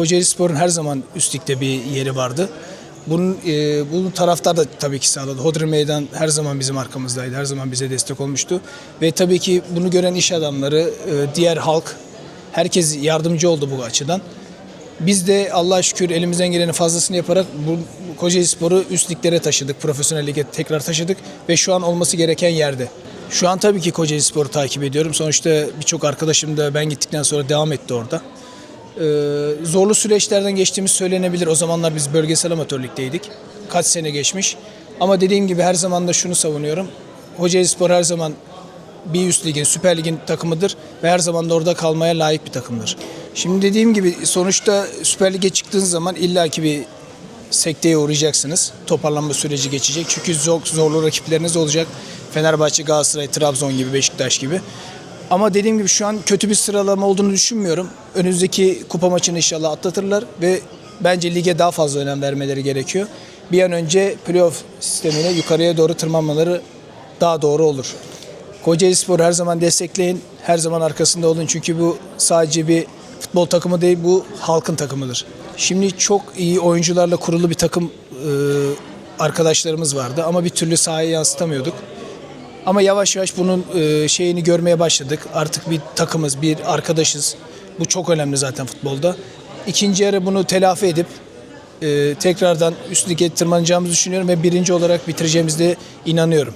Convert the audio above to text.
Kocaeli Spor'un her zaman üst ligde bir yeri vardı. Bunun, e, bunun taraftar da tabii ki sağladı. Hodri Meydan her zaman bizim arkamızdaydı. Her zaman bize destek olmuştu. Ve tabii ki bunu gören iş adamları, e, diğer halk, herkes yardımcı oldu bu açıdan. Biz de Allah'a şükür elimizden gelenin fazlasını yaparak bu Kocaeli Spor'u üst liglere taşıdık. Profesyonel lige tekrar taşıdık ve şu an olması gereken yerde. Şu an tabii ki Kocaeli Spor'u takip ediyorum. Sonuçta birçok arkadaşım da ben gittikten sonra devam etti orada. Ee, zorlu süreçlerden geçtiğimiz söylenebilir. O zamanlar biz bölgesel amatörlükteydik. Kaç sene geçmiş. Ama dediğim gibi her zaman da şunu savunuyorum. Kocaeli Spor her zaman bir üst ligin, Süper Lig'in takımıdır ve her zaman da orada kalmaya layık bir takımdır. Şimdi dediğim gibi sonuçta Süper Lig'e çıktığınız zaman illaki bir sekteye uğrayacaksınız. Toparlanma süreci geçecek. Çünkü zor, zorlu rakipleriniz olacak. Fenerbahçe, Galatasaray, Trabzon gibi, Beşiktaş gibi. Ama dediğim gibi şu an kötü bir sıralama olduğunu düşünmüyorum. Önümüzdeki kupa maçını inşallah atlatırlar ve bence lige daha fazla önem vermeleri gerekiyor. Bir an önce playoff sistemine yukarıya doğru tırmanmaları daha doğru olur. Kocaeli Spor her zaman destekleyin, her zaman arkasında olun çünkü bu sadece bir futbol takımı değil, bu halkın takımıdır. Şimdi çok iyi oyuncularla kurulu bir takım e, arkadaşlarımız vardı ama bir türlü sahaya yansıtamıyorduk. Ama yavaş yavaş bunun e, şeyini görmeye başladık. Artık bir takımız, bir arkadaşız. Bu çok önemli zaten futbolda. İkinci yarı bunu telafi edip e, tekrardan üst lige tırmanacağımızı düşünüyorum ve birinci olarak bitireceğimize inanıyorum.